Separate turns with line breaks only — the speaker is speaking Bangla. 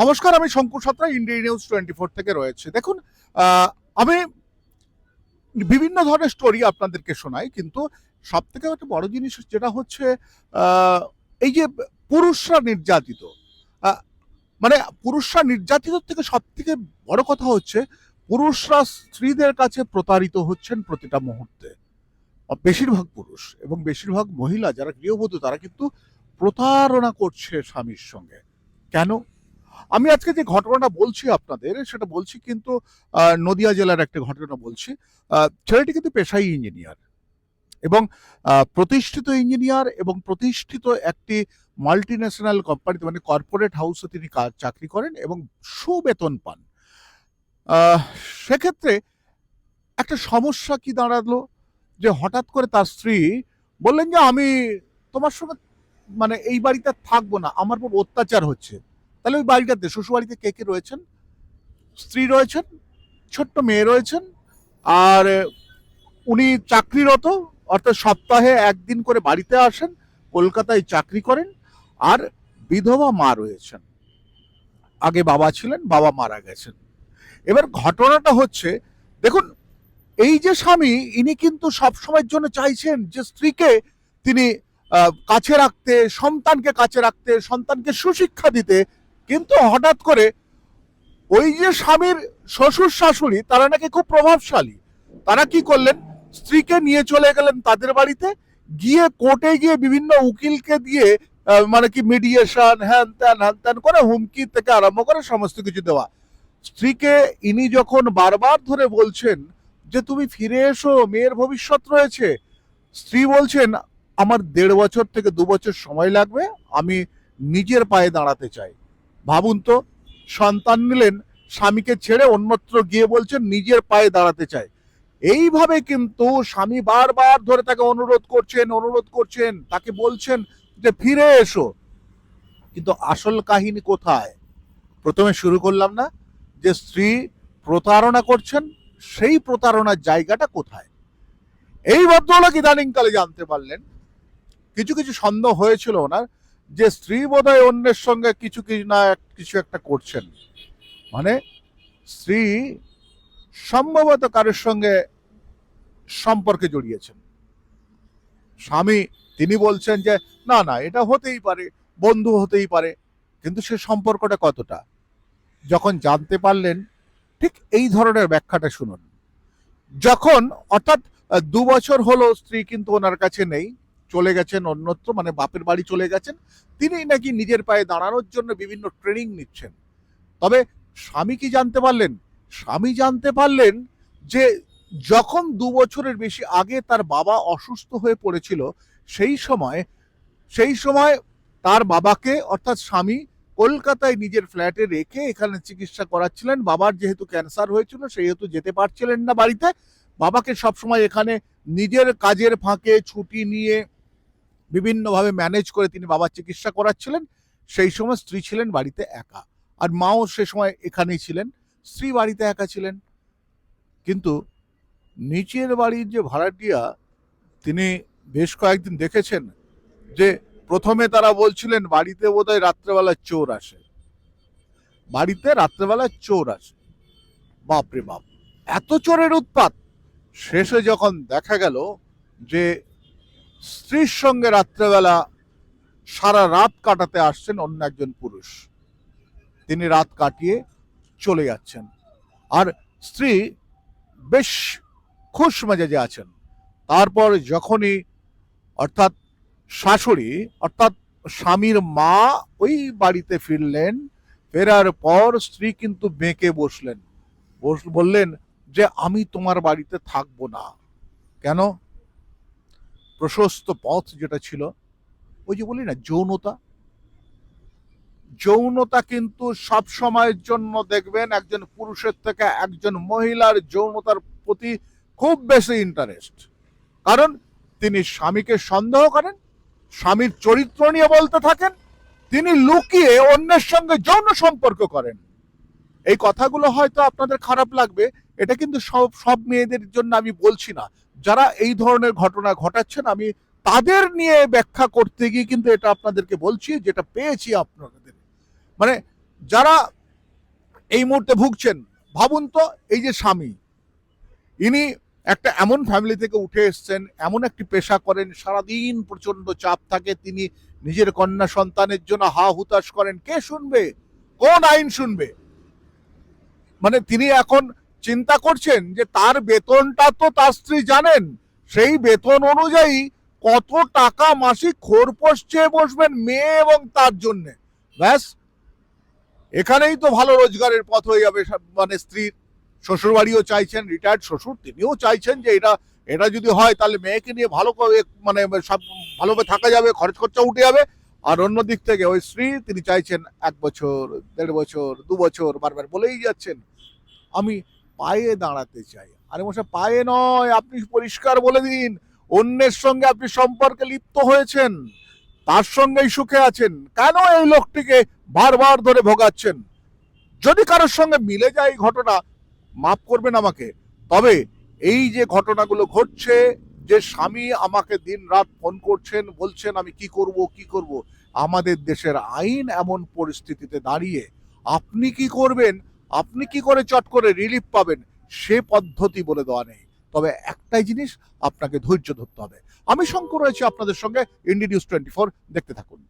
নমস্কার, আমি Shankar Satra India news twenty four থেকে রয়েছে। দেখুন আমি বিভিন্ন ধরনের স্টোরি আপনাদেরকে শোনাই, কিন্তু সব থেকে একটা বড় জিনিস যেটা হচ্ছে এই যে পুরুষরা নির্যাতিত মানে পুরুষরা নির্যাতিত থেকে সব থেকে বড় কথা হচ্ছে, পুরুষরা স্ত্রীদের কাছে প্রতারিত হচ্ছেন প্রতিটা মুহূর্তে। বেশিরভাগ পুরুষ এবং বেশিরভাগ মহিলা যারা গৃহবধূ, তারা কিন্তু প্রতারণা করছে স্বামীর সঙ্গে। কেন? আমি আজকে যে ঘটনাটা বলছি আপনাদের, সেটা বলছি কিন্তু নদিয়া জেলার একটা ঘটনা বলছি। ছেলেটি কিন্তু পেশাই ইঞ্জিনিয়ার এবং প্রতিষ্ঠিত ইঞ্জিনিয়ার এবং প্রতিষ্ঠিত একটি মাল্টি ন্যাশনাল কোম্পানিতে মানে কর্পোরেট হাউসে তিনি চাকরি করেন এবং সুবেতন পান। সেক্ষেত্রে একটা সমস্যা কি দাঁড়াল? যে হঠাৎ করে তার স্ত্রী বললেন যে, আমি তোমার সঙ্গে মানে এই বাড়িতে থাকব না, আমার উপর অত্যাচার হচ্ছে। তাহলে ওই বাড়িটাতে শ্বশুর বাড়িতে কে কে রয়েছেন? স্ত্রী রয়েছেন, ছোট্ট মেয়ে রয়েছেন, আর উনি চাকরিরত, অর্থাৎ সপ্তাহে একদিন করে বাড়িতে আসেন, কলকাতায় চাকরি করেন, আর বিধবা মা রয়েছেন। আগে বাবা ছিলেন, বাবা মারা গেছেন। এবার ঘটনাটা হচ্ছে, দেখুন, এই যে স্বামী, ইনি কিন্তু সব সময়ের জন্য চাইছেন যে স্ত্রীকে তিনি কাছে রাখতে, সন্তানকে কাছে রাখতে, সন্তানকে সুশিক্ষা দিতে কিন্তু হঠাৎ করে ওই যে স্বামীর শ্বশুর শাশুড়ি, তারা নাকি খুব প্রভাবশালী। তারা কি করলেন? স্ত্রীকে নিয়ে চলে গেলেন তাদের বাড়িতে, গিয়ে কোর্টে গিয়ে বিভিন্ন উকিলকে দিয়ে মানে কি মিডিয়েশন হ্যান ত্যান হ্যান ত্যান করে হুমকি থেকে আরম্ভ করে সমস্ত কিছু দেওয়া। স্ত্রীকে ইনি যখন বারবার ধরে বলছেন যে, তুমি ফিরে এসো, মেয়ের ভবিষ্যৎ রয়েছে। স্ত্রী বলছেন, আমার দেড় বছর থেকে দু বছর সময় লাগবে, আমি নিজের পায়ে দাঁড়াতে চাই। ভাবুন তো, সন্তান নিলেন, স্বামীকে ছেড়ে অন্যত্র গিয়ে বলছেন নিজের পায়ে দাঁড়াতে চাই। এইভাবে কিন্তু স্বামী বারবার ধরে তাকে অনুরোধ করছেন অনুরোধ করছেন, তাকে বলছেন যে ফিরে এসো। কিন্তু আসল কাহিনী কোথায়? প্রথমে শুরু করলাম না যে স্ত্রী প্রতারণা করছেন, সেই প্রতারণার জায়গাটা কোথায়? এই ভদ্রলোক ইদানিংকালে জানতে পারলেন, কিছু কিছু সন্দেহ হয়েছিল ওনার যে স্ত্রী বোধহয় অন্যের সঙ্গে কিছু কিছু না কিছু একটা করছেন। মানে স্ত্রী সম্ভবত কারোর সঙ্গে সম্পর্কে জড়িয়েছেন। স্বামী তিনি বলছেন যে, না না, এটা হতেই পারে, বন্ধু হতেই পারে, কিন্তু সে সম্পর্কটা কতটা? যখন জানতে পারলেন, ঠিক এই ধরনের ব্যাখ্যাটা শুনুন। যখন অর্থাৎ দু বছর হলো স্ত্রী কিন্তু ওনার কাছে নেই চলে গেছেন, অন্যত্র মানে বাপের বাড়ি চলে গেছেন, তিনি নাকি নিজের পায়ে দাঁড়ানোর জন্য বিভিন্ন ট্রেনিং নিচ্ছেন। তবে স্বামী কি জানতে পারলেন? স্বামী জানতে পারলেন যে যখন দু বছরের বেশি আগে তার বাবা অসুস্থ হয়ে পড়েছিল, সেই সময় সেই সময় তার বাবাকে, অর্থাৎ স্বামী, কলকাতায় নিজের ফ্ল্যাটে রেখে এখানে চিকিৎসা করাচ্ছিলেন। বাবার যেহেতু ক্যান্সার হয়েছিল, সেহেতু যেতে পারছিলেন না বাড়িতে। বাবাকে সবসময় এখানে নিজের কাজের ফাঁকে ছুটি নিয়ে বিভিন্নভাবে ম্যানেজ করে তিনি বাবার চিকিৎসা করাচ্ছিলেন। সেই সময় স্ত্রী ছিলেন বাড়িতে একা। আর মাও সে সময় এখানেই ছিলেন। স্ত্রী বাড়িতে একা ছিলেন। কিন্তু নিচের বাড়ির যে ভাড়াটিয়া, তিনি বেশ কয়েকদিন দেখেছেন যে প্রথমে তারা বলছিলেন, বাড়িতে বোধহয় রাত্রেবেলা চোর আসে। বাড়িতে রাত্রেবেলা চোর আসে। বাপরে বাপ! এত চোরের উৎপাত। শেষে যখন দেখা গেল যে স্ত্রীর সঙ্গে রাত্রেবেলা সারা রাত কাটাতে আসছেন অন্য একজন পুরুষ। তিনি রাত কাটিয়ে চলে যাচ্ছেন। আর স্ত্রী বেশ খুশ মেজাজে আছেন। তারপর যখনই অর্থাৎ শাশুড়ি, অর্থাৎ স্বামীর মা ওই বাড়িতে ফিরলেন, ফেরার পর স্ত্রী কিন্তু বেঁকে বসলেন। বললেন যে, আমি তোমার বাড়িতে থাকব না। কেন? প্রশস্ত পথ যেটা ছিল, ওই যে বলি না, যৌনতা। যৌনতা কিন্তু সব সময়ের জন্য দেখবেন একজন পুরুষের থেকে একজন মহিলার যৌনতার প্রতি খুব বেশি ইন্টারেস্ট কারণ তিনি স্বামীকে সন্দেহ করেন, স্বামীর চরিত্র নিয়ে বলতে থাকেন, তিনি লুকিয়ে অন্যের সঙ্গে যৌন সম্পর্ক করেন। এই কথাগুলো হয়তো আপনাদের খারাপ লাগবে, এটা কিন্তু সব সব মেয়েদের জন্য আমি বলছি না। যারা এই ধরনের ঘটনা ঘটাচ্ছেন, আমি তাদের নিয়ে ব্যাখ্যা করতে গিয়ে কিন্তু এটা আপনাদেরকে বলছি, যেটা পেয়েছি আপনাদের। মানে যারা এই মুহূর্তে ভুগছেন, ভাবুন তো, এই যে স্বামী, ইনি একটা এমন ফ্যামিলি থেকে উঠে এসছেন, এমন একটি পেশা করেন, সারাদিন প্রচণ্ড চাপ থাকে, তিনি নিজের কন্যা সন্তানের জন্য হা হুতাশ করেন। কে শুনবে? কোন আইন শুনবে? মানে তিনি এখন চিন্তা করছেন যে তার বেতনটা তো তার স্ত্রী জানেন। সেই বেতন অনুযায়ী কত টাকা মাসিক খোরপোশ চেয়ে বসবেন মেয়ে এবং তার জন্য। ব্যাস, এখানেই তো ভালো রোজগারের পথ হয়ে যাবে মানে স্ত্রীর। শ্বশুর বাড়িও চাইছেন রিটায়ার্ড শ্বশুর, তিনিও চাইছেন যে এটা এটা যদি হয় তাহলে মেয়েকে নিয়ে ভালো করে মানে সব ভালোভাবে থাকা যাবে, খরচ খরচা উঠে যাবে। আর অন্য দিক থেকে ওই স্ত্রী, তিনি চাইছেন এক বছর, দেড় বছর, দু বছর, বারবার বলেই যাচ্ছেন। আমি পায়ে দাঁড়াতে চাই। আরে মশাই, পায়ে নয়, আপনি পরিষ্কার বলে দিন। অন্যের সঙ্গে আপনি সম্পর্কে লিপ্ত হয়েছেন। তার সঙ্গেই সুখে আছেন। কেন এই লোকটিকে বারবার ধরে ভোগাচ্ছেন? যদি কারোর সঙ্গে মিলে যায় এই ঘটনা, মাফ করবেন আমাকে। তবে এই যে ঘটনাগুলো ঘটছে, যে স্বামী আমাকে দিন রাত ফোন করছেন, বলছেন, আমি কি করব কি করব? আমাদের দেশের আইন এমন পরিস্থিতিতে দাঁড়িয়ে আপনি কি করবেন? আপনি কি করে চট করে রিলিফ পাবেন? সে পদ্ধতি বলে দেওয়া নেই। তবে একটাই জিনিস আপনাকে ধৈর্য ধরতে হবে। আমি শঙ্কর রয়েছে আপনাদের সঙ্গে ইন্ডি নিউজ টোয়েন্টি দেখতে থাকুন।